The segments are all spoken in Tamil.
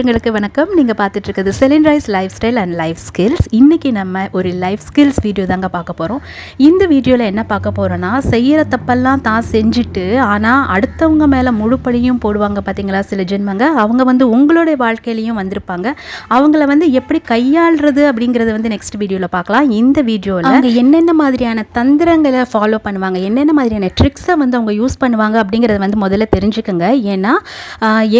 நேற்றங்களுக்கு வணக்கம். நீங்கள் பார்த்துட்டு இருக்கிறது Celine rise life style and life skills இன்றைக்கி நம்ம ஒரு லைஃப் ஸ்கில்ஸ் வீடியோ தாங்க பார்க்க போகிறோம் இந்த வீடியோவில் என்ன பார்க்க போகிறோன்னா செய்கிற தப்பெல்லாம் தான் செஞ்சுட்டு ஆனால் அடுத்தவங்க மேலே முழுப்படியும் போடுவாங்க பார்த்தீங்களா சில ஜென்மங்க? அவங்க வந்து உங்களுடைய வாழ்க்கையிலையும் வந்திருப்பாங்க. அவங்கள வந்து எப்படி கையாளுறது அப்படிங்கிறத வந்து நெக்ஸ்ட் வீடியோவில் பார்க்கலாம். இந்த வீடியோவில் அவங்க என்னென்ன மாதிரியான தந்திரங்களை ஃபாலோ பண்ணுவாங்க என்னென்ன மாதிரியான ட்ரிக்ஸை வந்து அவங்க யூஸ் பண்ணுவாங்க அப்படிங்கிறத வந்து முதல்ல தெரிஞ்சுக்கோங்க. ஏன்னா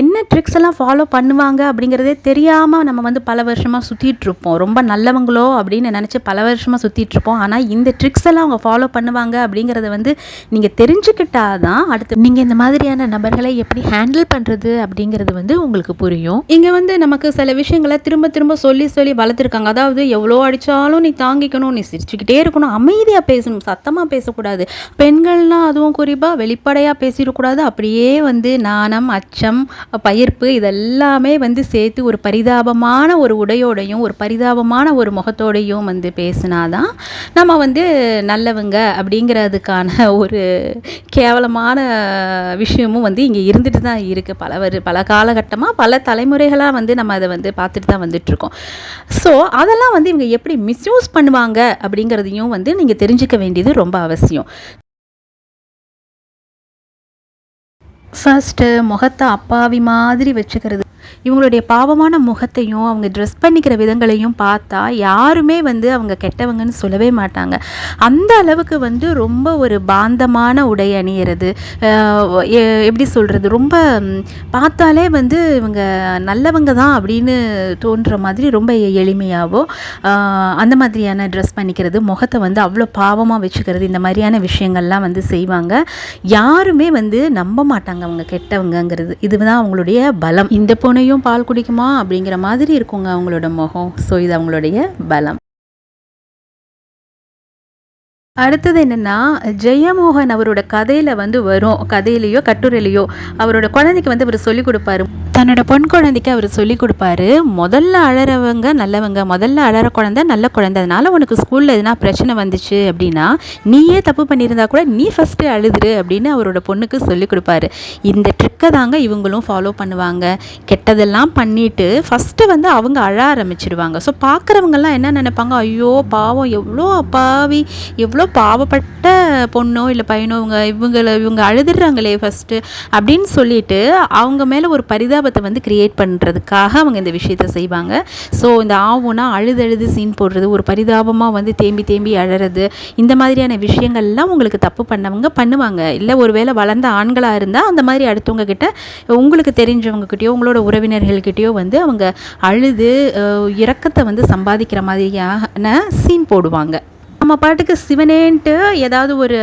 என்ன ட்ரிக்ஸ் எல்லாம் ஃபாலோ பண்ணுவாங்க அப்படிங்கிறதே தெரியாமல் நம்ம வந்து பல வருஷமாக சுற்றிட்டு இருப்போம். ரொம்ப நல்லவங்களோ அப்படின்னு நினச்சி பல வருஷமாக சுற்றிட்டு இருப்போம். ஆனால் இந்த ட்ரிக்ஸ் எல்லாம் அவங்க ஃபாலோ பண்ணுவாங்க அப்படிங்கிறத வந்து நீங்கள் தெரிஞ்சுக்கிட்டா தான் அடுத்து நீங்கள் இந்த மாதிரியான நபர்களை எப்படி ஹேண்டில் பண்ணுறது அப்படிங்கிறது வந்து உங்களுக்கு புரியும். இங்கே வந்து நமக்கு சில விஷயங்களை திரும்ப திரும்ப சொல்லி சொல்லி வளர்த்துருக்காங்க. அதாவது எவ்வளோ அடித்தாலும் நீ தாங்கிக்கணும் நீ சிரிச்சுக்கிட்டே இருக்கணும். அமைதியாக பேசணும் சத்தமாக பேசக்கூடாது. பெண்கள்லாம் அதுவும் குறிப்பாக வெளிப்படையாக பேசிடக்கூடாது. அப்படியே வந்து நாணம் அச்சம் பயிர்ப்பு இதெல்லாமே வந்து வந்து சேர்த்து ஒரு பரிதாபமான ஒரு உடையோடையும் ஒரு பரிதாபமான ஒரு முகத்தோடையும் வந்து பேசினாதான் நம்ம வந்து நல்லவங்க அப்படிங்கிறதுக்கான ஒரு கேவலமான விஷயமும் வந்து இங்கே இருந்துட்டு தான் இருக்குது பல வரு பல காலகட்டமாக பல தலைமுறைகளாக வந்து நம்ம அதை வந்து பார்த்துட்டு தான் வந்துட்டுருக்கோம். ஸோ அதெல்லாம் வந்து இவங்க எப்படி மிஸ்யூஸ் பண்ணுவாங்க அப்படிங்கிறதையும் வந்து நீங்கள் தெரிஞ்சுக்க வேண்டியது ரொம்ப அவசியம். ஃபர்ஸ்ட்டு முகத்தை அப்பாவி மாதிரி வச்சுக்கிறது. இவங்களுடைய பாவமான முகத்தையும் அவங்க ட்ரெஸ் பண்ணிக்கிற விதங்களையும் பார்த்தா யாருமே வந்து அவங்க கெட்டவங்கன்னு சொல்லவே மாட்டாங்க. அந்த அளவுக்கு வந்து ரொம்ப ஒரு பாந்தமான உடை அணியிறது. எ- எப்படி சொல்கிறது ரொம்ப பார்த்தாலே வந்து இவங்க நல்லவங்க தான் அப்படின்னு தோன்ற மாதிரி ரொம்ப எளிமையாகவோ அந்த மாதிரியான ட்ரெஸ் பண்ணிக்கிறது முகத்தை வந்து அவ்வளோ பாவமாக வச்சுக்கிறது இந்த மாதிரியான விஷயங்கள்லாம் வந்து செய்வாங்க. யாருமே வந்து நம்ப மாட்டாங்க அவங்க கெட்டவங்கங்கிறது. இதுதான் அவங்களுடைய பலம். இந்த பொண்ணையும் பால் குடிக்குமா அப்படிங்கிற மாதிரி இருக்குங்க அவங்களோட முகம். ஸோ இது அவங்களுடைய பலம். அடுத்தது என்னென்னா ஜெயமோகன் அவரோட கதையில் வந்து வரும். கதையிலையோ கட்டுரையிலையோ அவரோட குழந்தைக்கு வந்து அவர் சொல்லிக் கொடுப்பாரு. தன்னோட பொன் குழந்தைக்கு அவர் சொல்லிக் கொடுப்பாரு முதல்ல அழறவங்க நல்லவங்க முதல்ல அழற குழந்தை நல்ல குழந்தை. அதனால உனக்கு ஸ்கூலில் எதுனா பிரச்சனை வந்துச்சு அப்படின்னா நீயே தப்பு பண்ணியிருந்தா கூட நீ ஃபஸ்ட்டு அழுதுரு அப்படின்னு அவரோட பொண்ணுக்கு சொல்லிக் கொடுப்பாரு. இந்த ட்ரிக்கை தாங்க இவங்களும் ஃபாலோ பண்ணுவாங்க. கெட்டதெல்லாம் பண்ணிட்டு ஃபஸ்ட்டு வந்து அவங்க அழ ஆரம்பிச்சிடுவாங்க ஸோ பார்க்குறவங்கெல்லாம் என்ன நினைப்பாங்க? ஐயோ பாவம் எவ்வளோ அப்பாவி எவ்வளோ பாவப்பட்ட பொண்ணோ இல்லை பையனோ இவங்க இவங்களை இவங்க அழுதுடுறாங்களே ஃபஸ்ட்டு அப்படின்னு சொல்லிட்டு அவங்க மேலே ஒரு பரிதாபத்தை வந்து கிரியேட் பண்ணுறதுக்காக அவங்க இந்த விஷயத்த செய்வாங்க. ஸோ இந்த ஆவுனா அழுது அழுது சீன் போடுறது ஒரு பரிதாபமாக வந்து தேம்பி தேம்பி அழறது இந்த மாதிரியான விஷயங்கள்லாம் உங்களுக்கு தப்பு பண்ணவங்க பண்ணுவாங்க. இல்லை ஒருவேளை வளர்ந்த ஆண்களாக இருந்தால் அந்த மாதிரி அடுத்தவங்க கிட்ட உங்களுக்கு தெரிஞ்சவங்ககிட்டயோ உங்களோட உறவினர்கள்கிட்டயோ வந்து அவங்க அழுது இறக்கத்தை வந்து சம்பாதிக்கிற மாதிரியான சீன் போடுவாங்க. நம்ம பாட்டுக்கு சிவனேன்ட்டு ஏதாவது ஒரு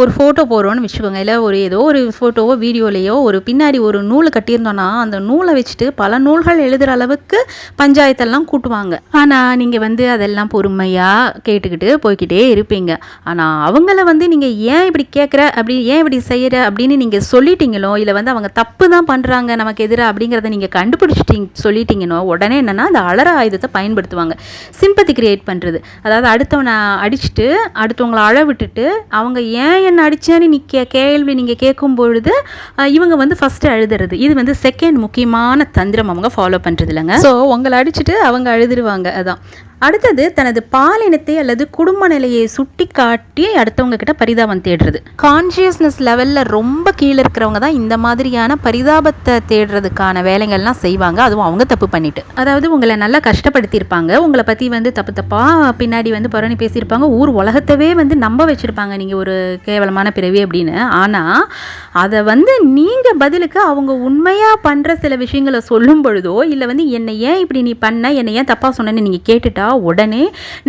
ஒரு ஃபோட்டோ போடுறோன்னு வச்சுக்கோங்க. இல்லை ஒரு ஏதோ ஒரு ஃபோட்டோவோ வீடியோலையோ ஒரு பின்னாடி ஒரு நூலை கட்டியிருந்தோன்னா அந்த நூலை வச்சுட்டு பல நூல்கள் எழுதுகிற அளவுக்கு பஞ்சாயத்தெல்லாம் கூட்டுவாங்க. ஆனால் நீங்கள் வந்து அதெல்லாம் பொறுமையாக கேட்டுக்கிட்டு போய்கிட்டே இருப்பீங்க. ஆனால் அவங்கள வந்து நீங்கள் ஏன் இப்படி கேட்குற அப்படி ஏன் இப்படி செய்கிற அப்படின்னு நீங்கள் சொல்லிட்டீங்களோ இல்லை வந்து அவங்க தப்பு தான் பண்ணுறாங்க நமக்கு எதிராக அப்படிங்கிறத நீங்கள் கண்டுபிடிச்சிட்டிங் சொல்லிட்டீங்கன்னோ உடனே என்னென்னா அந்த அலற ஆயுதத்தை பயன்படுத்துவாங்க. சிம்பத்தி கிரியேட் பண்ணுறது அதாவது அடுத்தவனை அடிச்சுட்டு அடுத்தவங்களை அழ விட்டுட்டு அவங்க ஏன் என்ன அடித்தேன்னு நீ கே கேள்வி நீங்கள் கேட்கும் பொழுது இவங்க வந்து ஃபஸ்ட்டு அழுதுறது. இது வந்து செகண்ட் முக்கியமான தந்திரம் அவங்க ஃபாலோ பண்ணுறது இல்லைங்க ஸோ உங்களை அடிச்சுட்டு அவங்க அழுதுருவாங்க. அதான். அடுத்தது தனது பாலினத்தை அல்லது குடும்ப நிலையை சுட்டி காட்டி அடுத்தவங்க கிட்ட பரிதாபம் தேடுறது. கான்ஷியஸ்னஸ் லெவலில் ரொம்ப கீழே இருக்கிறவங்க தான் இந்த மாதிரியான பரிதாபத்தை தேடுறதுக்கான வேலைகள்லாம் செய்வாங்க. அதுவும் அவங்க தப்பு பண்ணிட்டு. அதாவது உங்களை நல்லா கஷ்டப்படுத்தியிருப்பாங்க. உங்களை பற்றி வந்து தப்பு தப்பாக பின்னாடி வந்து புறணி பேசியிருப்பாங்க. ஊர் உலகத்தவே வந்து நம்ப வச்சுருப்பாங்க நீங்கள் ஒரு கேவலமான பிறவி அப்படின்னு. ஆனால் அதை வந்து நீங்கள் பதிலுக்கு அவங்க உண்மையாக பண்ணுற சில விஷயங்களை சொல்லும் பொழுதோ இல்லை வந்து என்னை ஏன் இப்படி நீ பண்ண என்னை ஏன் தப்பாக சொன்னேன்னு நீங்கள் கேட்டுட்டா உடனே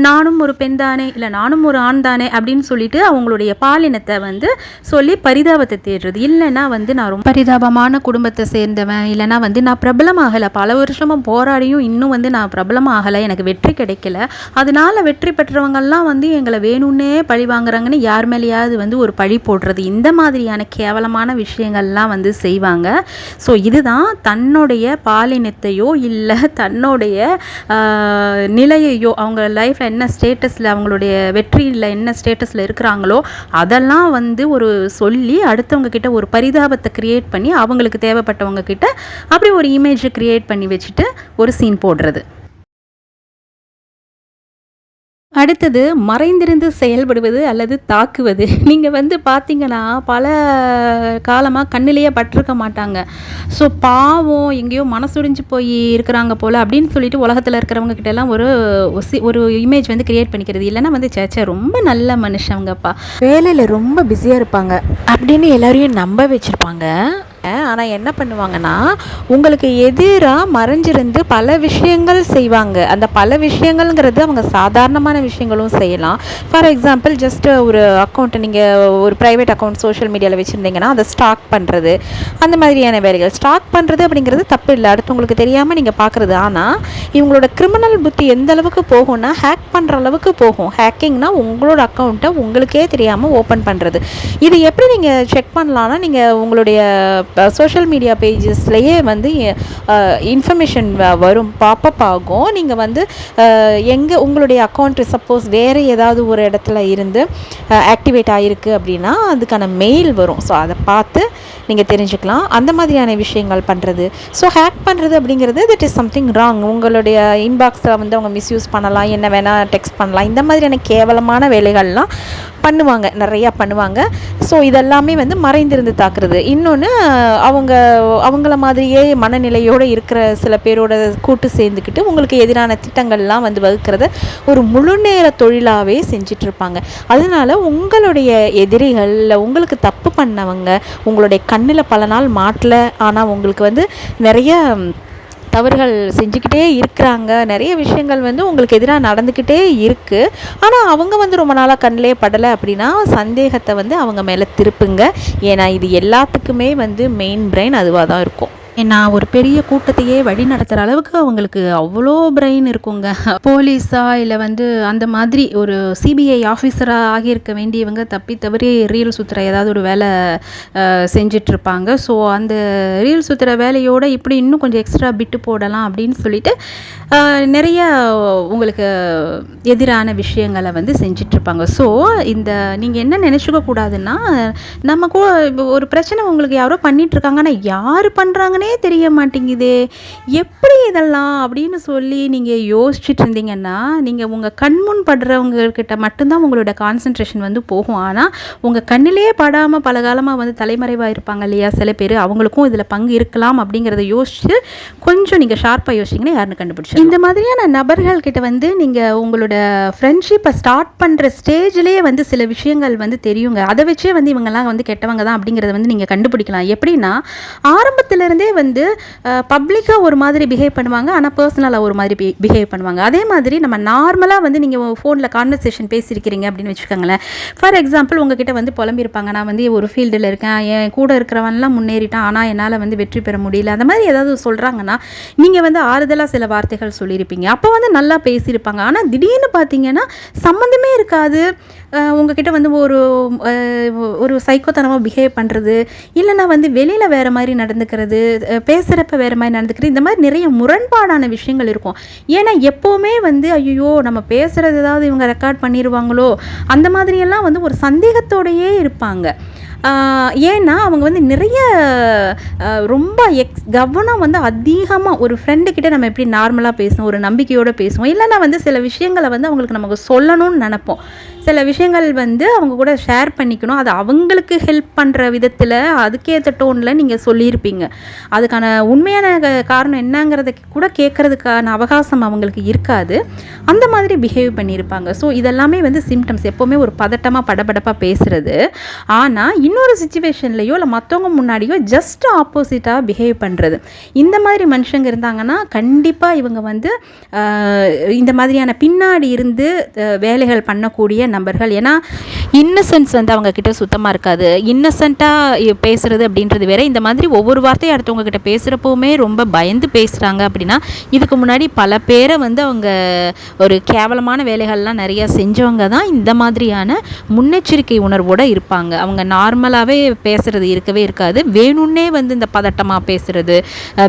நானும் ஒரு பெண் தானே இல்லை நானும் ஒரு ஆண் தானே அப்படின்னு சொல்லிட்டு அவங்களுடைய பாலினத்தை வந்து சொல்லி பரிதாபத்தை தேடுறது. இல்லைன்னா வந்து நான் ரொம்ப பரிதாபமான குடும்பத்தை சேர்ந்தவன் இல்லைன்னா வந்து நான் பிரபலமாகலை. பல வருஷமாக போராடியும் இன்னும் வந்து நான் பிரபலமாகலை. எனக்கு வெற்றி கிடைக்கல. அதனால வெற்றி பெற்றவங்கெல்லாம் வந்து எங்களை வேணும்னே பழி வாங்குறாங்கன்னு யார் மேலேயாவது வந்து ஒரு பழி போடுறது. இந்த மாதிரியான கேவலமான விஷயங்கள்லாம் வந்து செய்வாங்க. ஸோ இதுதான் தன்னுடைய பாலினத்தையோ இல்லை தன்னுடைய நிலையை ஐயோ அவங்க லைஃப்பில் என்ன ஸ்டேட்டஸில் அவங்களுடைய வெற்றியில் என்ன ஸ்டேட்டஸில் இருக்கிறாங்களோ அதெல்லாம் வந்து ஒரு சொல்லி அடுத்தவங்க கிட்ட ஒரு பரிதாபத்தை க்ரியேட் பண்ணி அவங்களுக்கு தேவைப்பட்டவங்க கிட்ட அப்படி ஒரு இமேஜை க்ரியேட் பண்ணி வச்சுட்டு ஒரு சீன் போடுறது. அடுத்தது மறைந்திருந்து செயல்படுவது அல்லது தாக்குவது. நீங்கள் வந்து பார்த்தீங்கன்னா பல காலமாக கண்ணிலேயே பட்டிருக்க மாட்டாங்க. ஸோ பாவம் எங்கேயோ மனசுடிஞ்சு போய் இருக்கிறாங்க போல் அப்படின்னு சொல்லிட்டு உலகத்தில் இருக்கிறவங்க கிட்டலாம் ஒரு சி- ஒரு இமேஜ் வந்து கிரியேட் பண்ணிக்கிறது. இல்லைன்னா வந்து சேச்சா ரொம்ப நல்ல மனுஷங்கப்பா. வேலையில் ரொம்ப பிஸியாக இருப்பாங்க. அப்படின்னு எல்லாரையும் நம்ப வச்சுருப்பாங்க. ஆனால் என்ன பண்ணுவாங்கன்னா உங்களுக்கு எதிராக மறைஞ்சிருந்து பல விஷயங்கள் செய்வாங்க. அந்த பல விஷயங்கள்ங்கிறது அவங்க சாதாரணமான விஷயங்களும் செய்யலாம். ஃபார் எக்ஸாம்பிள் ஜஸ்ட் ஒரு அக்கௌண்ட்டை நீங்கள் ஒரு ப்ரைவேட் அக்கௌண்ட் சோஷியல் மீடியாவில் வச்சுருந்தீங்கன்னா அதை ஸ்டாக் பண்ணுறது அந்த மாதிரியான வேலைகள். ஸ்டாக் பண்ணுறது அப்படிங்கிறது தப்பு இல்லை. அடுத்து உங்களுக்கு தெரியாமல் நீங்கள் பார்க்குறது ஆனால் இவங்களோட கிரிமினல் புத்தி எந்த அளவுக்கு போகும்னா ஹேக் பண்ணுற அளவுக்கு போகும். ஹேக்கிங்னா உங்களோட அக்கௌண்ட்டை உங்களுக்கே தெரியாமல் ஓப்பன் பண்ணுறது இது எப்படி நீங்கள் செக் பண்ணலான்னா நீங்கள் உங்களுடைய சோஷியல் மீடியா பேஜஸ்லேயே வந்து இன்ஃபர்மேஷன் வரும். பாப்பப் ஆகும். நீங்கள் வந்து எங்கே உங்களுடைய அக்கௌண்ட் சப்போஸ் வேறு ஏதாவது ஒரு இடத்துல இருந்து ஆக்டிவேட் ஆகிருக்கு அப்படின்னா அதுக்கான மெயில் வரும். ஸோ அதை பார்த்து நீங்கள் தெரிஞ்சுக்கலாம். அந்த மாதிரியான விஷயங்கள் பண்ணுறது ஸோ ஹேக் பண்ணுறது அப்படிங்கிறது தட் இஸ் சம்திங் ராங் உங்களுடைய இன்பாக்ஸில் வந்து அவங்க மிஸ்யூஸ் பண்ணலாம். என்ன வேணால் டெக்ஸ்ட் பண்ணலாம். இந்த மாதிரியான கேவலமான வேலைகள்லாம் பண்ணுவாங்க நிறையா பண்ணுவாங்க. ஸோ இதெல்லாமே வந்து மறைந்திருந்து தாக்குறது. இன்னொன்று அவங்க அவங்கள மாதிரியே மனநிலையோடு இருக்கிற சில பேரோட கூட்டு சேர்ந்துக்கிட்டு உங்களுக்கு எதிரான திட்டங்கள்லாம் வந்து வகுக்கிறத ஒரு முழு நேர தொழிலாகவே செஞ்சிட்ருப்பாங்க. அதனால உங்களுடைய எதிரிகளில் உங்களுக்கு தப்பு பண்ணவங்க உங்களுடைய கண்ணில் பல நாள் மாட்டல ஆனால் உங்களுக்கு வந்து நிறைய தவறுகள் செஞ்சுக்கிட்டே இருக்கிறாங்க. நிறைய விஷயங்கள் வந்து உங்களுக்கு எதிராக நடந்துக்கிட்டே இருக்குது ஆனால் அவங்க வந்து ரொம்ப நாளாக கண்ணிலே படலை அப்படின்னா சந்தேகத்தை வந்து அவங்க மேலே திருப்புங்க. ஏன்னா இது எல்லாத்துக்குமே வந்து மெயின் பிரெயின் அதுவாக தான் இருக்கும். நான் ஒரு பெரிய கூட்டத்தையே வழி நடத்துகிற அளவுக்கு அவங்களுக்கு அவ்வளோ பிரெயின் இருக்குங்க. போலீஸா இல்லை வந்து அந்த மாதிரி ஒரு சிபிஐ ஆஃபீஸராக ஆகியிருக்க வேண்டியவங்க தப்பி தவறி ரீல் சுற்றுற ஏதாவது ஒரு வேலை செஞ்சிட்ருப்பாங்க. ஸோ அந்த ரீல் சுற்றுற வேலையோடு இப்படி இன்னும் கொஞ்சம் எக்ஸ்ட்ரா பிட்டு போடலாம் அப்படின்னு சொல்லிட்டு நிறைய உங்களுக்கு எதிரான விஷயங்களை வந்து செஞ்சிட்ருப்பாங்க. ஸோ இந்த நீங்கள் என்ன நினச்சிக்க கூடாதுன்னா நம்ம கூட இப்போ ஒரு பிரச்சனை உங்களுக்கு யாரோ பண்ணிகிட்ருக்காங்கன்னா ஆனால் யார் பண்ணுறாங்கன்னு தெரிய மாட்டேங்குதே. எப்படி இதெல்லாம் அப்படின்னு சொல்லி நீங்கள் யோசிச்சுட்டு இருந்தீங்கன்னா நீங்கள் உங்கள் கண்முன் படுறவங்கக்கிட்ட மட்டும்தான் உங்களோட கான்சன்ட்ரேஷன் வந்து போகும். ஆனால் உங்கள் கண்ணிலேயே படாமல் பல காலமாக வந்து தலைமறைவாக இருப்பாங்க இல்லையா சில பேர்? அவங்களுக்கும் இதில் பங்கு இருக்கலாம் அப்படிங்கிறத யோசிச்சு கொஞ்சம் நீங்கள் ஷார்ப்பாக யோசிச்சிங்கன்னா யாருன்னு கண்டுபிடிச்சி இந்த மாதிரியான நபர்கள் கிட்ட வந்து நீங்கள் உங்களோட ஃப்ரெண்ட்ஷிப்பை ஸ்டார்ட் பண்ணுற ஸ்டேஜ்லேயே வந்து சில விஷயங்கள் வந்து தெரியுங்க. அதை வச்சே வந்து இவங்கெல்லாம் வந்து கெட்டவங்க தான் அப்படிங்கிறத வந்து நீங்கள் கண்டுபிடிக்கலாம். எப்படின்னா ஆரம்பத்திலேருந்தே வந்து பப்ளிக்காக ஒரு மாதிரி பிஹேவ் பண்ணுவாங்க ஆனால் பர்சனலாக ஒரு மாதிரி பிஹேவ் பண்ணுவாங்க. அதே மாதிரி நம்ம நார்மலாக வந்து நீங்கள் ஃபோனில் கான்வர்சேஷன் பேசியிருக்கிறீங்க அப்படின்னு வச்சுக்கோங்களேன். ஃபார் எக்ஸாம்பிள் உங்ககிட்ட வந்து புலம்பியிருப்பாங்க. நான் வந்து ஒரு ஃபீல்டில் இருக்கேன் என் கூட இருக்கிறவன்லாம் முன்னேறிட்டான் ஆனால் என்னால் வந்து வெற்றி பெற முடியல. அந்த மாதிரி ஏதாவது சொல்கிறாங்கன்னா நீங்கள் வந்து ஆறுதலாக சில வார்த்தைகள் சொல்லியிருப்பீங்க. அப்போ வந்து நல்லா பேசியிருப்பாங்க. ஆனால் திடீர்னு பார்த்தீங்கன்னா சம்மந்தமே இருக்காது. உங்ககிட்ட வந்து ஒரு ஒரு சைக்கோத்தனமாக பிஹேவ் பண்ணுறது இல்லைன்னா வந்து வெளியில் வேறு மாதிரி நடந்துக்கிறது பேசுகிறப்ப வேறு மாதிரி நடந்துக்கிறது இந்த மாதிரி நிறைய முரண்பாடான விஷயங்கள் இருக்கும். ஏன்னா எப்போவுமே வந்து ஐயோ நம்ம பேசுகிறது ஏதாவது இவங்க ரெக்கார்ட் பண்ணிடுவாங்களோ அந்த மாதிரியெல்லாம் வந்து ஒரு சந்தேகத்தோடையே இருப்பாங்க. ஏன்னா அவங்க வந்து நிறைய ரொம்ப எக்ஸ் கவனம் வந்து அதிகமாக ஒரு ஃப்ரெண்டுக்கிட்ட நம்ம எப்படி நார்மலாக பேசுவோம் ஒரு நம்பிக்கையோடு பேசுவோம் இல்லைன்னா வந்து சில விஷயங்களை வந்து அவங்களுக்கு நமக்கு சொல்லணும்னு நினைப்போம். சில விஷயங்கள் வந்து அவங்க கூட ஷேர் பண்ணிக்கணும். அது அவங்களுக்கு ஹெல்ப் பண்ணுற விதத்தில் அதுக்கேற்ற டோனில் நீங்கள் சொல்லியிருப்பீங்க. அதுக்கான உண்மையான காரணம் என்னங்கிறத கூட கேட்குறதுக்கான அவகாசம் அவங்களுக்கு இருக்காது. அந்த மாதிரி பிஹேவ் பண்ணியிருப்பாங்க. ஸோ இதெல்லாமே வந்து சிம்டம்ஸ் எப்போவுமே ஒரு பதட்டமாக படபடப்பாக பேசுகிறது ஆனால் இன்னொரு சுச்சுவேஷன்லையோ இல்லை மற்றவங்க முன்னாடியோ ஜஸ்ட் ஆப்போசிட்டாக பிஹேவ் பண்ணுறது இந்த மாதிரி மனுஷங்க இருந்தாங்கன்னா கண்டிப்பாக இவங்க வந்து இந்த மாதிரியான பின்னாடி இருந்து வேலைகள் பண்ணக்கூடிய நபர்கள் ஏன்னா இன்னசென்ஸ் வந்து அவங்க கிட்ட சுத்தமாக இருக்காது. இன்னசென்ட்டாக பேசுகிறது அப்படின்றது வேற. இந்த மாதிரி ஒவ்வொரு வார்த்தையும் அடுத்தவங்க கிட்ட பேசுகிறப்பவுமே ரொம்ப பயந்து பேசுகிறாங்க அப்படின்னா இதுக்கு முன்னாடி பல பேரை வந்து அவங்க ஒரு கேவலமான வேலைகள்லாம் நிறையா செஞ்சவங்க தான் இந்த மாதிரியான முன்னெச்சரிக்கை உணர்வோடு இருப்பாங்க. அவங்க நார்மலாகவே பேசுகிறது இருக்கவே இருக்காது. வேணும்னே வந்து இந்த பதட்டமாக பேசுகிறது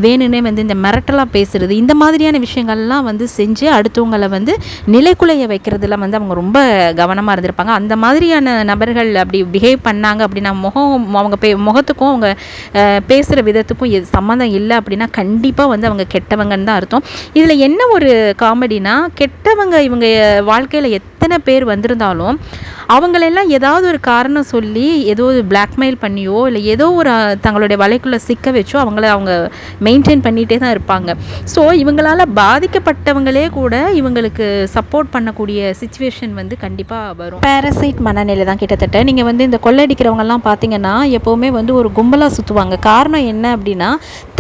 வேணும்னே வந்து இந்த மிரட்டலாக பேசுகிறது இந்த மாதிரியான விஷயங்கள்லாம் வந்து செஞ்சு அடுத்தவங்களை வந்து நிலைக்குலைய வைக்கிறதுல வந்து அவங்க ரொம்ப கவனமாக இருந்திருப்பாங்க. அந்த மாதிரி மாதிரியான நபர்கள் அப்படி பிஹேவ் பண்ணாங்க அப்படின்னா முகம் அவங்க பே முகத்துக்கும் அவங்க பேசுகிற விதத்துக்கும் எது சம்மந்தம் இல்லை அப்படின்னா கண்டிப்பாக வந்து அவங்க கெட்டவங்கன்னு தான் அர்த்தம். இதில் என்ன ஒரு காமெடினா கெட்டவங்க இவங்க வாழ்க்கையில் எத் எத்தனை பேர் வந்திருந்தாலும் அவங்களெல்லாம் ஏதாவது ஒரு காரணம் சொல்லி ஏதோ ஒரு பிளாக்மெயில் பண்ணியோ இல்லை ஏதோ ஒரு தங்களுடைய வலைக்குள்ளே சிக்க வச்சோ அவங்கள அவங்க மெயின்டைன் பண்ணிகிட்டே தான் இருப்பாங்க. ஸோ இவங்களால் பாதிக்கப்பட்டவங்களே கூட இவங்களுக்கு சப்போர்ட் பண்ணக்கூடிய சுச்சுவேஷன் வந்து கண்டிப்பாக வரும். பேரசைட் மனநிலை தான் கிட்டத்தட்ட. நீங்கள் வந்து இந்த கொள்ளடிக்கிறவங்கலாம் பார்த்தீங்கன்னா எப்போவுமே வந்து ஒரு கும்பலாக சுற்றுவாங்க காரணம் என்ன அப்படின்னா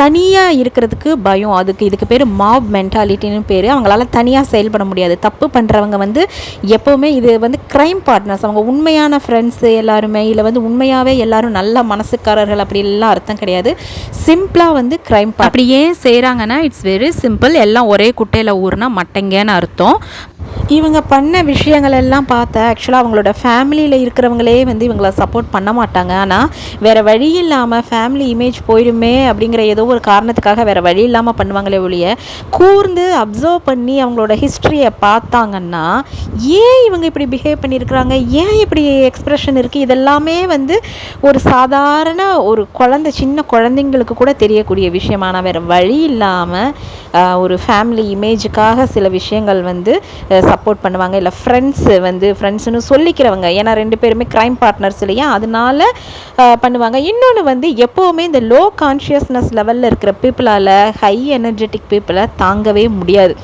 தனியாக இருக்கிறதுக்கு பயம். அதுக்கு இதுக்கு பேர் மாப் மென்டாலிட்டின்னு பேர். அவங்களால தனியாக செயல்பட முடியாது. தப்பு பண்ணுறவங்க வந்து எப்போவுமே இது வந்து க்ரைம் பார்ட்னர்ஸ் அவங்க உண்மையான ஃப்ரெண்ட்ஸு எல்லாருமே இல்லை வந்து உண்மையாகவே எல்லாரும் நல்ல மனசுக்காரர்கள் அப்படி எல்லாம் அர்த்தம் கிடையாது. சிம்பிளாக வந்து க்ரைம் பார்ட் அப்படி ஏன் செய்கிறாங்கன்னா இட்ஸ் வெரி சிம்பிள் எல்லாம் ஒரே குட்டையில் ஊறுனா மட்டைங்கன்னு அர்த்தம். இவங்க பண்ண விஷயங்கள் எல்லாம் பார்த்தா ஆக்சுவலாக அவங்களோட ஃபேமிலியில் இருக்கிறவங்களே வந்து இவங்கள சப்போர்ட் பண்ண மாட்டாங்க. ஆனால் வேறு வழி இல்லாமல் ஃபேமிலி இமேஜ் போயிடுமே அப்படிங்கிற ஏதோ ஒரு காரணத்துக்காக வேறு வழி இல்லாமல் பண்ணுவாங்களே ஒழிய கூர்ந்து அப்சர்வ் பண்ணி அவங்களோட ஹிஸ்ட்ரியை பார்த்தாங்கன்னா ஏன் ஏன் இவங்க இப்படி பிஹேவ் பண்ணியிருக்கிறாங்க? ஏன் இப்படி எக்ஸ்ப்ரெஷன் இருக்குது இதெல்லாமே வந்து ஒரு சாதாரண ஒரு குழந்த சின்ன குழந்தைங்களுக்கு கூட தெரியக்கூடிய விஷயமான வேறு வழி இல்லாமல் ஒரு ஃபேமிலி இமேஜுக்காக சில விஷயங்கள் வந்து சப்போர்ட் பண்ணுவாங்க. இல்லை ஃப்ரெண்ட்ஸு வந்து ஃப்ரெண்ட்ஸ்னு சொல்லிக்கிறவங்க. ஏன்னா ரெண்டு பேருமே க்ரைம் பார்ட்னர்ஸ் இல்லையா? அதனால பண்ணுவாங்க. இன்னொன்று வந்து எப்போவுமே இந்த லோ கான்ஷியஸ்னஸ் லெவலில் இருக்கிற பீப்புளால் ஹை எனர்ஜெட்டிக் பீப்புளை தாங்கவே முடியாது.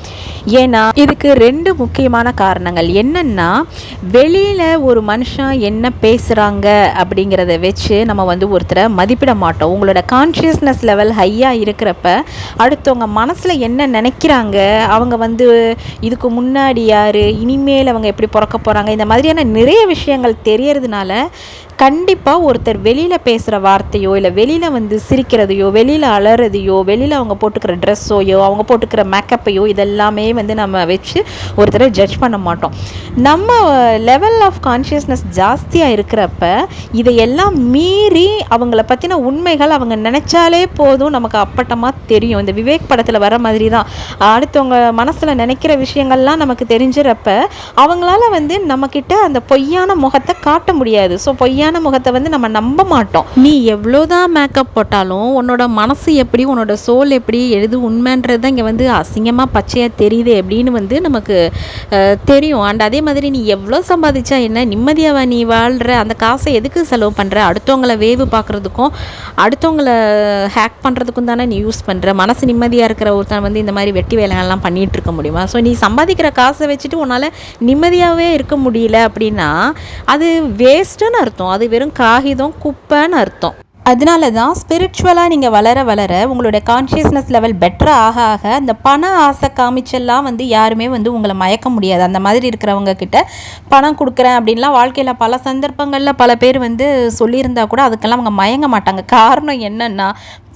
ஏன்னா இதுக்கு ரெண்டு முக்கியமான காரணங்கள். என்னென்னா வெளியில் ஒரு மனுஷன் என்ன பேசுகிறாங்க அப்படிங்கிறத வச்சு நம்ம வந்து ஒருத்தரை மதிப்பிட மாட்டோம். உங்களோட கான்ஷியஸ்னஸ் லெவல் ஹையாக இருக்கிறப்ப அடுத்தவங்க மனசில் என்ன நினைக்கிறாங்க அவங்க வந்து இதுக்கு முன்னாடி யார் இனிமேல் அவங்க எப்படி பிறக்க போகிறாங்க இந்த மாதிரியான நிறைய விஷயங்கள் தெரியறதுனால கண்டிப்பாக ஒருத்தர் வெளியில் பேசுகிற வார்த்தையோ இல்லை வெளியில் வந்து சிரிக்கிறதையோ வெளியில் அலறதையோ வெளியில் அவங்க போட்டுக்கிற ட்ரெஸ்ஸோயோ அவங்க போட்டுக்கிற மேக்கப்பையோ இதெல்லாமே வந்து நம்ம வச்சு ஒருத்தரை ஜட்ஜ் பண்ண மாட்டோம். நம்ம லெவல் ஆஃப் கான்ஷியஸ்னஸ் ஜாஸ்தியாக இருக்கிறப்ப இதையெல்லாம் மீறி அவங்கள பற்றின உண்மைகள் அவங்க நினச்சாலே போதும் நமக்கு அப்பட்டமாக தெரியும். இந்த விவேக் படத்தில் வர மாதிரி தான் அடுத்தவங்க மனசில் நினைக்கிற விஷயங்கள்லாம் நமக்கு தெரிஞ்சிறப்ப அவங்களால வந்து நம்மக்கிட்ட அந்த பொய்யான முகத்தை காட்ட முடியாது. ஸோ பொய்யான முகத்தை வந்து நம்ம நம்ப மாட்டோம். நீ எவ்வளோதான் மேக்கப் போட்டாலும் உன்னோட மனசு எப்படி உன்னோட சோல் எப்படி எது உண்மைன்றது தான் இங்கே வந்து அசிங்கமாக பச்சையாக தெரியுது அப்படின்னு வந்து நமக்கு தெரியும். அண்ட் அதே மாதிரி நீ எவ்வளோ சம்பாதிச்சா என்ன? நிம்மதியாக நீ வாழ்கிற அந்த காசை எதுக்கு செலவு பண்ணுற அடுத்தவங்கள வேவு பார்க்குறதுக்கும் அடுத்தவங்கள ஹேக் பண்ணுறதுக்கும் தானே நீ யூஸ் பண்ணுற மனசு நிம்மதியாக இருக்கிற ஒருத்தன் வந்து இந்த மாதிரி வெட்டி வேலைகள்லாம் பண்ணிகிட்டு இருக்க முடியுமா? ஸோ நீ சம்பாதிக்கிற காசை வச்சுட்டு உன்னால் நிம்மதியாகவே இருக்க முடியல அப்படின்னா அது வேஸ்ட்டுன்னு அர்த்தம். அது வெறும் காகிதம் குப்பைன்னு அர்த்தம். அதனால தான் ஸ்பிரிச்சுவலாக நீங்கள் வளர வளர உங்களுடைய கான்ஷியஸ்னஸ் லெவல் பெட்டராக ஆக ஆக அந்த பண ஆசை காமிச்செல்லாம் வந்து யாருமே வந்து உங்களை மயக்க முடியாது. அந்த மாதிரி இருக்கிறவங்க கிட்ட பணம் கொடுக்குறேன் அப்படின்லாம் வாழ்க்கையில் பல சந்தர்ப்பங்களில் பல பேர் வந்து சொல்லியிருந்தா கூட அதுக்கெல்லாம் அவங்க மயங்க மாட்டாங்க. காரணம் என்னென்னா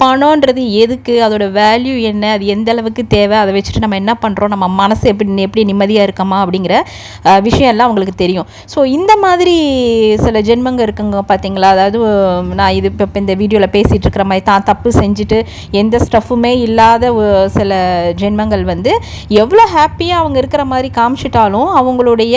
பணம்ன்றது எதுக்கு? அதோட வேல்யூ என்ன? அது எந்த அளவுக்கு தேவை? அதை வச்சுட்டு நம்ம என்ன பண்ணுறோம் நம்ம மனசு எப்படி எப்படி நிம்மதியாக இருக்கமா? அப்படிங்கிற விஷயம்லாம் விஷயம் எல்லாம் அவங்களுக்கு தெரியும். ஸோ இந்த மாதிரி சில ஜென்மங்க இருக்குங்க பார்த்தீங்களா அதாவது நான் இது இப்போ இந்த வீடியோவில் பேசிகிட்டு இருக்கிற மாதிரி தான் தப்பு செஞ்சுட்டு எந்த ஸ்டஃப்புமே இல்லாத சில ஜென்மங்கள் வந்து எவ்வளோ ஹாப்பியாக அவங்க இருக்கிற மாதிரி காமிச்சிட்டாலும் அவங்களுடைய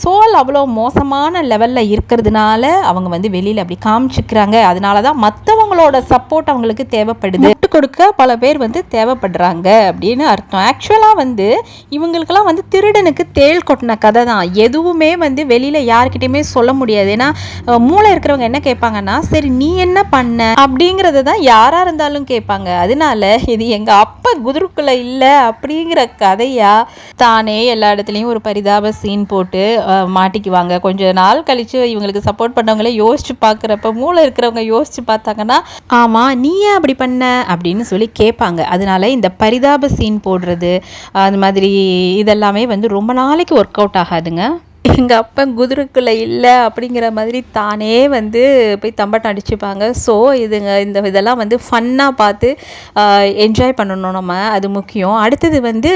சோல் அவ்வளோ மோசமான லெவலில் இருக்கிறதுனால அவங்க வந்து வெளியில் அப்படி காமிச்சிக்கிறாங்க. அதனால தான் மற்றவங்களோட சப் சப்போர்ட் அவங்களுக்கு தேவைப்படுது. விட்டு கொடுக்க பல பேர் வந்து தேவைப்படுறாங்க அப்படின்னு அர்த்தம். ஆக்சுவலாக வந்து இவங்களுக்கெல்லாம் வந்து திருடனுக்கு தேள் கொட்டின கதை தான். எதுவுமே வந்து வெளியில் யார்கிட்டையுமே சொல்ல முடியாது. ஏன்னா மூளை இருக்கிறவங்க என்ன கேட்பாங்கன்னா சரி நீ என்ன பண்ண? அப்படிங்கிறத தான் யாராக இருந்தாலும் கேட்பாங்க. அதனால இது எங்கள் அப்பா குதிருக்குள்ள இல்லை அப்படிங்கிற கதையா தானே எல்லா இடத்துலையும் ஒரு பரிதாப சீன் போட்டு மாட்டிக்குவாங்க. கொஞ்ச நாள் கழிச்சு இவங்களுக்கு சப்போர்ட் பண்ணவங்களே யோசிச்சு பார்க்குறப்ப மூளை இருக்கிறவங்க யோசிச்சு பார்த்தாங்கன்னா ஆமாம் நீ ஏன் அப்படி பண்ண? அப்படின்னு சொல்லி கேட்பாங்க. அதனால இந்த பரிதாப சீன் போடுறது அது மாதிரி இதெல்லாமே வந்து ரொம்ப நாளைக்கு ஒர்க் அவுட் ஆகாதுங்க. எங்கள் அப்பன் குதிரைக்குள்ளே இல்லை அப்படிங்கிற மாதிரி தானே வந்து போய் தம்பட்டம் அடிச்சுப்பாங்க. ஸோ இதுங்க இந்த இதெல்லாம் வந்து ஃபன்னாக பார்த்து என்ஜாய் பண்ணணும் நம்ம. அது முக்கியம். அடுத்தது வந்து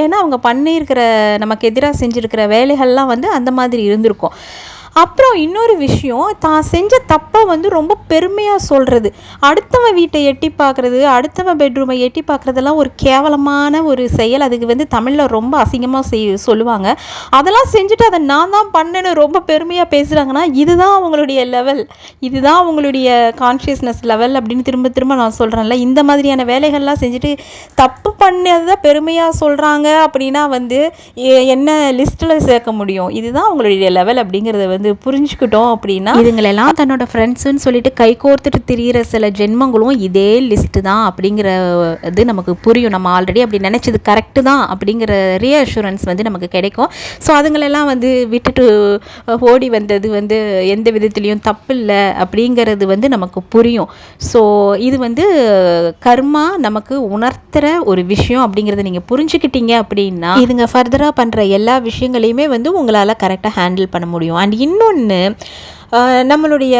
ஏன்னா அவங்க பண்ணியிருக்கிற நமக்கு எதிராக செஞ்சுருக்கிற வேலைகள்லாம் வந்து அந்த மாதிரி இருந்திருக்கும். அப்புறம் இன்னொரு விஷயம் தான் செஞ்ச தப்பை வந்து ரொம்ப பெருமையாக சொல்கிறது அடுத்தவன் வீட்டை எட்டி பார்க்குறது அடுத்தவன் பெட்ரூமை எட்டி பார்க்குறதெல்லாம் ஒரு கேவலமான ஒரு செயல். அதுக்கு வந்து தமிழில் ரொம்ப அசிங்கமாக செய் சொல்லுவாங்க. அதெல்லாம் செஞ்சுட்டு அதை நான் தான் பண்ணேன்னு ரொம்ப பெருமையாக பேசுகிறாங்கன்னா இதுதான் அவங்களுடைய லெவல் இதுதான் அவங்களுடைய கான்ஷியஸ்னஸ் லெவல் அப்படின்னு திரும்ப திரும்ப நான் சொல்கிறேன்ல இந்த மாதிரியான வேலைகள்லாம் செஞ்சுட்டு தப்பு பண்ணதை பெருமையாக சொல்கிறாங்க அப்படின்னா வந்து என்ன லிஸ்ட்டில் சேர்க்க முடியும்? இதுதான் அவங்களுடைய லெவல் அப்படிங்கிறத வந்து புரிஞ்சுக்கிட்டோம் அப்படின்னா இதுங்களெல்லாம் தன்னோட ஃப்ரெண்ட்ஸுன்னு சொல்லிட்டு கை கோர்த்துட்டு திரியிற சில ஜென்மங்களும் இதே லிஸ்ட்டு தான் அப்படிங்கிற இது நமக்கு புரியும். நம்ம ஆல்ரெடி அப்படி நினச்சது கரெக்டு தான் அப்படிங்கிற ரீஅஷூரன்ஸ் வந்து நமக்கு கிடைக்கும். ஸோ அதுங்களெல்லாம் வந்து விட்டுட்டு ஓடி வந்தது வந்து எந்த விதத்துலேயும் தப்பு இல்லை அப்படிங்கிறது வந்து நமக்கு புரியும். ஸோ இது வந்து கர்மா நமக்கு உணர்த்துற ஒரு விஷயம் அப்படிங்கிறத நீங்கள் புரிஞ்சுக்கிட்டீங்க அப்படின்னா இதுங்க ஃபர்தராக பண்ணுற எல்லா விஷயங்களையுமே வந்து உங்களால் கரெக்டாக ஹேண்டில் பண்ண முடியும். அண்ட் இன்னொன்று நம்மளுடைய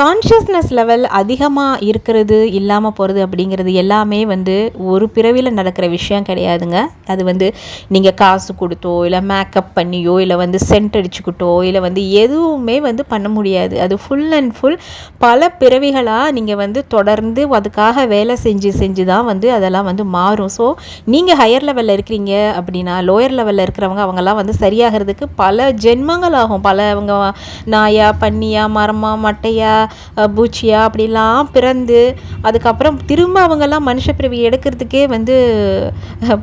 கான்ஷியஸ்னஸ் லெவல் அதிகமாக இருக்கிறது இல்லாமல் போகிறது அப்படிங்கிறது எல்லாமே வந்து ஒரு பிறவியில் நடக்கிற விஷயம் கிடையாதுங்க. அது வந்து நீங்கள் காசு கொடுத்தோ இல்லை மேக்கப் பண்ணியோ இல்லை வந்து சென்ட் அடிச்சுக்கிட்டோ இல்லை வந்து எதுவுமே வந்து பண்ண முடியாது. அது ஃபுல் அண்ட் ஃபுல் பல பிறவிகளாக நீங்கள் வந்து தொடர்ந்து அதுக்காக வேலை செஞ்சு செஞ்சு தான் வந்து அதெல்லாம் வந்து மாறும். ஸோ நீங்கள் ஹையர் லெவலில் இருக்கிறீங்க அப்படின்னா லோயர் லெவலில் இருக்கிறவங்க அவங்கெல்லாம் வந்து சரியாகிறதுக்கு பல ஜென்மங்கள் ஆகும். பல அவங்க நாயா பன்னியா மரமா மட்டையா பூச்சியா அப்படிலாம் பிறந்து அதுக்கப்புறம் திரும்ப அவங்கெல்லாம் மனுஷ பிறவி எடுக்கிறதுக்கே வந்து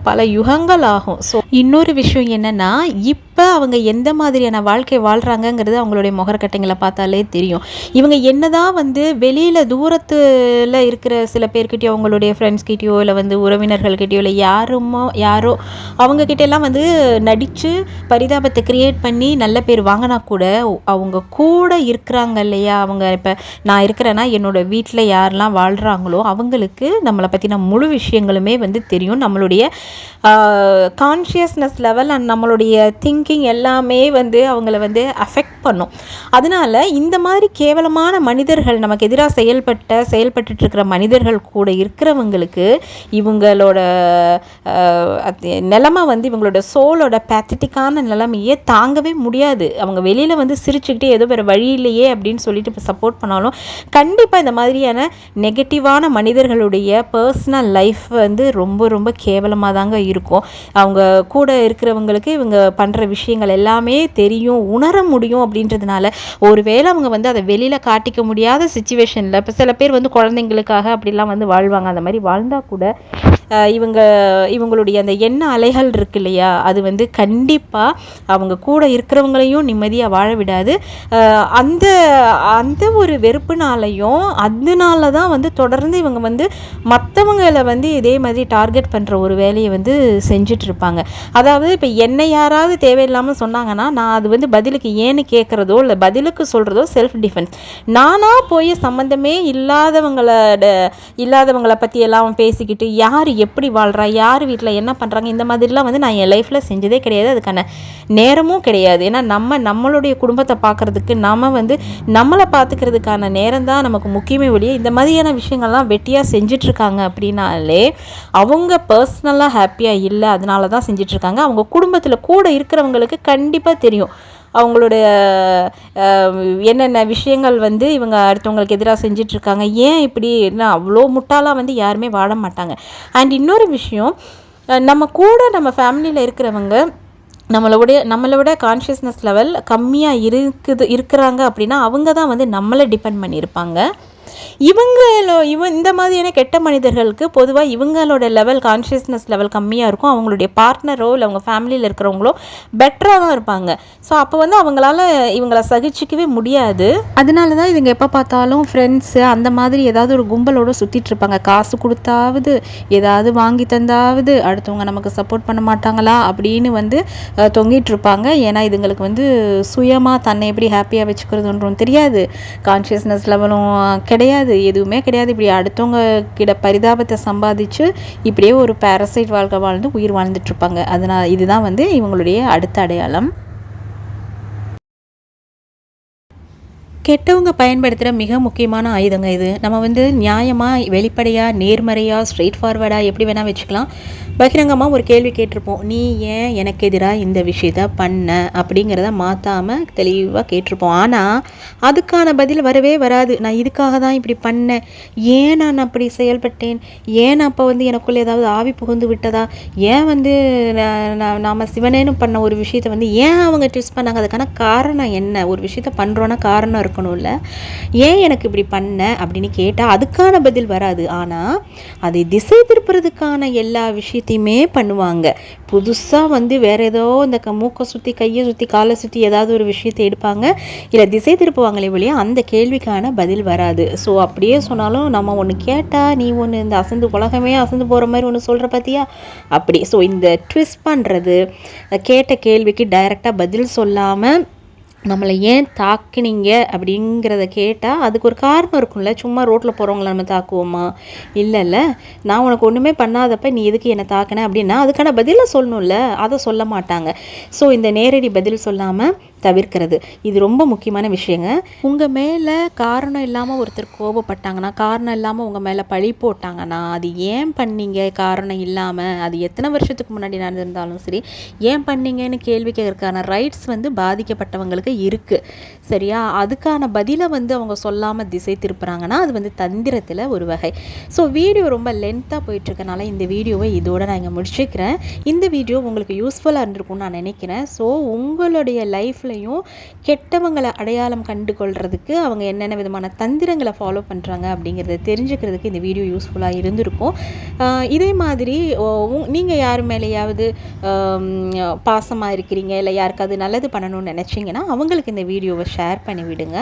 பல யுகங்கள் ஆகும். ஸோ இன்னொரு விஷயம் என்னென்னா இப்போ அவங்க எந்த மாதிரியான வாழ்க்கை வாழ்கிறாங்கங்கிறது அவங்களுடைய முகர்கட்டைங்களை பார்த்தாலே தெரியும். இவங்க என்னதான் வந்து வெளியில் தூரத்தில் இருக்கிற சில பேர்கிட்டயோ அவங்களுடைய ஃப்ரெண்ட்ஸ்கிட்டயோ இல்லை வந்து உறவினர்கள்கிட்டயோ இல்லை யாருமோ யாரோ அவங்கக்கிட்டெல்லாம் வந்து நடித்து பரிதாபத்தை கிரியேட் பண்ணி நல்ல பேர் வாங்கினா கூட அவங்க கூட இருக்கிறாங்க இல்லையா? அவங்க இப்போ நான் இருக்கிறேன்னா என்னோட வீட்டில் யாரெல்லாம் வாழ்கிறாங்களோ அவங்களுக்கு நம்மளை பற்றின முழு விஷயங்களுமே வந்து தெரியும். நம்மளுடைய கான்ஷியஸ்னஸ் லெவல் அண்ட் நம்மளுடைய திங்கிங் எல்லாமே வந்து அவங்கள வந்து அஃபெக்ட் பண்ணும். அதனால இந்த மாதிரி கேவலமான மனிதர்கள் நமக்கு எதிராக செயல்பட்ட செயல்பட்டுட்டு இருக்கிற மனிதர்கள் கூட இருக்கிறவங்களுக்கு இவங்களோட நிலமை வந்து இவங்களோட சோலோட பேத்தட்டிக்கான நிலைமையே தாங்கவே முடியாது. அவங்க வெளியில் வந்து சிரிச்சுக்கிட்டே ஏதோ வேறு வழி இல்லையே அப்படின்னு சொல்லிட்டு இப்போ சப்போர்ட் பண்ணாலும் கண்டிப்பாக இந்த மாதிரியான நெகட்டிவான மனிதர்களுடைய பர்சனல் லைஃப் வந்து ரொம்ப ரொம்ப கேவலமாக தாங்க இருக்கும். அவங்க கூட இருக்கிறவங்களுக்கு இவங்க பண்ணுற விஷயங்கள் எல்லாமே தெரியும் உணர முடியும் அப்படின்றதுனால ஒருவேளை அவங்க வந்து அதை வெளியில் காட்டிக்க முடியாத சுச்சுவேஷனில் இப்போ சில பேர் வந்து குழந்தைங்களுக்காக அப்படிலாம் வந்து வாழ்வாங்க. அந்த மாதிரி வாழ்ந்தால் கூட இவங்க இவங்களுடைய அந்த எண்ண அலைகள் இருக்கு இல்லையா? அது வந்து கண்டிப்பாக அவங்க கூட இருக்கிறவங்களையும் நிம்மதியாக வாழ விடாது. அந்த அந்த ஒரு வெறுப்புனாலையும் அதனால தான் வந்து தொடர்ந்து இவங்க வந்து மற்றவங்களை வந்து இதே மாதிரி டார்கெட் பண்ணுற ஒரு வேலையை வந்து செஞ்சிட்ருப்பாங்க. அதாவது இப்போ என்னை யாராவது தேவையில்லாமல் சொன்னாங்கன்னா நான் அது வந்து பதிலுக்கு ஏன்னு கேட்குறதோ இல்லை பதிலுக்கு சொல்கிறதோ செல்ஃப் டிஃபென்ஸ் நானாக போய் சம்மந்தமே இல்லாதவங்களோட இல்லாதவங்களை பற்றி எல்லாம் பேசிக்கிட்டு யார் எப்படி வாழ்கிறா யார் வீட்டில் என்ன பண்ணுறாங்க இந்த மாதிரிலாம் வந்து நான் என் லைஃப்பில் செஞ்சதே கிடையாது. அதுக்கான நேரமும் கிடையாது. ஏன்னா நம்ம நம்மளுடைய குடும்பத்தை பார்க்குறதுக்கு நம்ம வந்து நம்மளை பார்த்துக்கிறதுக்கான நேரம் தான் நமக்கு முக்கியமே ஒழிய இந்த மாதிரியான விஷயங்கள்லாம் வெட்டியாக செஞ்சிட்ருக்காங்க அப்படின்னாலே அவங்க பர்சனலாக ஹாப்பியாக இல்லை அதனால தான் செஞ்சிட்ருக்காங்க. அவங்க குடும்பத்தில் கூட இருக்கிறவங்களுக்கு கண்டிப்பாக தெரியும். அவங்களுடைய என்னென்ன விஷயங்கள் வந்து இவங்க அடுத்தவங்களுக்கு எதிராக செஞ்சிட்ருக்காங்க ஏன் இப்படி என்ன அவ்வளோ முட்டாளாக வந்து யாருமே வாழ மாட்டாங்க. அண்ட் இன்னொரு விஷயம் நம்ம கூட நம்ம ஃபேமிலியில் இருக்கிறவங்க நம்மளோடைய நம்மளோட கான்ஷியஸ்னஸ் லெவல் கம்மியாக இருக்குது இருக்கிறாங்க அப்படின்னா அவங்க தான் வந்து நம்மளை டிபெண்ட் பண்ணியிருப்பாங்க. இவங்களோ இவன் இந்த மாதிரியான கெட்ட மனிதர்களுக்கு பொதுவாக இவங்களோட லெவல் கான்ஷியஸ்னஸ் லெவல் கம்மியாக இருக்கும். அவங்களுடைய பார்ட்னரோ இல்லை அவங்க ஃபேமிலியில் இருக்கிறவங்களோ பெட்டராக தான் இருப்பாங்க. ஸோ அப்போ வந்து அவங்களால இவங்கள சகிச்சிக்கவே முடியாது. அதனால தான் இதுங்க எப்போ பார்த்தாலும் ஃப்ரெண்ட்ஸு அந்த மாதிரி ஏதாவது ஒரு கும்பலோடு சுற்றிட்டு இருப்பாங்க. காசு கொடுத்தாவது ஏதாவது வாங்கி தந்தாவது அடுத்தவங்க நமக்கு சப்போர்ட் பண்ண மாட்டாங்களா அப்படின்னு வந்து தொங்கிட்டு இருப்பாங்க. ஏன்னா இதுங்களுக்கு வந்து சுயமாக தன்னை எப்படி ஹாப்பியாக வச்சுக்கிறதுன்றும் தெரியாது. கான்ஷியஸ்னஸ் லெவலும் கிடையாது எதுவுமே கிடையாது. இப்படி அடுத்தவங்க கிட்ட பரிதாபத்தை சம்பாதிச்சு இப்படியே ஒரு பேரசைட் வாழ்க்கை வாழ்ந்து உயிர் வாழ்ந்துட்டு இருப்பாங்க. அதனால் இதுதான் வந்து இவங்களுடைய அடுத்த அடையாளம். கெட்டவங்க பயன்படுத்துகிற மிக முக்கியமான ஆயுதங்க இது. நம்ம வந்து நியாயமாக வெளிப்படையாக நேர்மறையாக ஸ்ட்ரெயிட் ஃபார்வர்டாக எப்படி வேணால் வச்சுக்கலாம். பகிரங்கமாக ஒரு கேள்வி கேட்டிருப்போம். நீ ஏன் எனக்கு எதிராக இந்த விஷயத்த பண்ண? அப்படிங்கிறத மாற்றாமல் தெளிவாக கேட்டிருப்போம். ஆனால் அதுக்கான பதில் வரவே வராது. நான் இதுக்காக தான் இப்படி பண்ணேன். ஏன் நான் அப்படி செயல்பட்டேன்? ஏன் அப்போ வந்து எனக்குள்ளே ஏதாவது ஆவி புகுந்து விட்டதா? ஏன் வந்து நாம் சிவனேன்னு பண்ண ஒரு விஷயத்தை வந்து ஏன் அவங்க ட்விஸ்ட் பண்ணாங்க? அதுக்கான காரணம் என்ன? ஒரு விஷயத்த பண்ணுறோன்னா காரணம் இருக்கும் இருக்கணும்ல ஏன் எனக்கு இப்படி பண்ண அப்படின்னு கேட்டால் அதுக்கான பதில் வராது. ஆனால் அதை திசை திருப்புறதுக்கான எல்லா விஷயத்தையுமே பண்ணுவாங்க. புதுசாக வந்து வேறு ஏதோ இந்த க மூக்கை சுற்றி கையை சுற்றி காலை சுற்றி ஏதாவது ஒரு விஷயத்தை எடுப்பாங்க. இல்லை திசை திருப்புவாங்களே வழியா அந்த கேள்விக்கான பதில் வராது. ஸோ அப்படியே சொன்னாலும் நம்ம ஒன்று கேட்டால் நீ ஒன்று இந்த அசந்து உலகமே அசந்து போகிற மாதிரி ஒன்று சொல்கிற பார்த்தியா அப்படி. ஸோ இந்த ட்விஸ்ட் பண்ணுறது கேட்ட கேள்விக்கு டைரெக்டாக பதில் சொல்லாமல் நம்மளை ஏன் தாக்குனீங்க அப்படிங்கிறத கேட்டால் அதுக்கு ஒரு காரணம் இருக்கும்ல. சும்மா ரோட்டில் போகிறவங்கள நம்ம தாக்குவோமா? இல்லைல்ல. நான் உனக்கு ஒன்றுமே பண்ணாதப்ப நீ எதுக்கு என்னை தாக்கின அப்படின்னா அதுக்கான பதிலை சொல்லணும்ல. அதை சொல்ல மாட்டாங்க. ஸோ இந்த நேரடி பதில் சொல்லாமல் தவிர்க்கிறது. இது ரொம்ப முக்கியமான விஷயங்க. உங்கள் மேலே காரணம் இல்லாமல் ஒருத்தர் கோபப்பட்டாங்கன்னா காரணம் இல்லாமல் உங்கள் மேலே பழி போட்டாங்கன்னா அது ஏன் பண்ணீங்க? காரணம் இல்லாமல் அது எத்தனை வருஷத்துக்கு முன்னாடி நடந்திருந்தாலும் சரி ஏன் பண்ணீங்கன்னு கேள்வி கேட்கறதுக்கான ரைட்ஸ் வந்து பாதிக்கப்பட்டவங்களுக்கு இருக்குது சரியா? அதுக்கான பதிலை வந்து அவங்க சொல்லாமல் திசை திருப்புறாங்கன்னா அது வந்து தந்திரத்தில் ஒரு வகை. ஸோ வீடியோ ரொம்ப லென்த்தாக போயிட்டுருக்கனால இந்த வீடியோவை இதோட நான் இங்கே முடிச்சுக்கிறேன். இந்த வீடியோ உங்களுக்கு யூஸ்ஃபுல்லாக இருந்திருக்கும்னு நான் நினைக்கிறேன். ஸோ உங்களுடைய லைஃப்லையும் கெட்டவங்களை அடையாளம் கண்டு கொள்றதுக்கு அவங்க என்னென்ன விதமான தந்திரங்களை ஃபாலோ பண்ணுறாங்க அப்படிங்கிறத தெரிஞ்சுக்கிறதுக்கு இந்த வீடியோ யூஸ்ஃபுல்லாக இருந்திருக்கும். இதே மாதிரி நீங்கள் யார் மேலேயாவது பாசமாக இருக்கிறீங்க இல்லை யாருக்காவது நல்லது பண்ணணும்னு நினச்சிங்கன்னா அவங்களுக்கு இந்த வீடியோவை ஷேர் பண்ணி விடுங்க.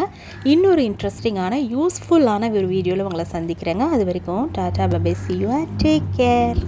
இன்னொரு இன்ட்ரெஸ்டிங்கான யூஸ்ஃபுல்லான ஒரு வீடியோவில் உங்களை சந்திக்கிறேங்க. அது வரைக்கும் tata bye bye see you take care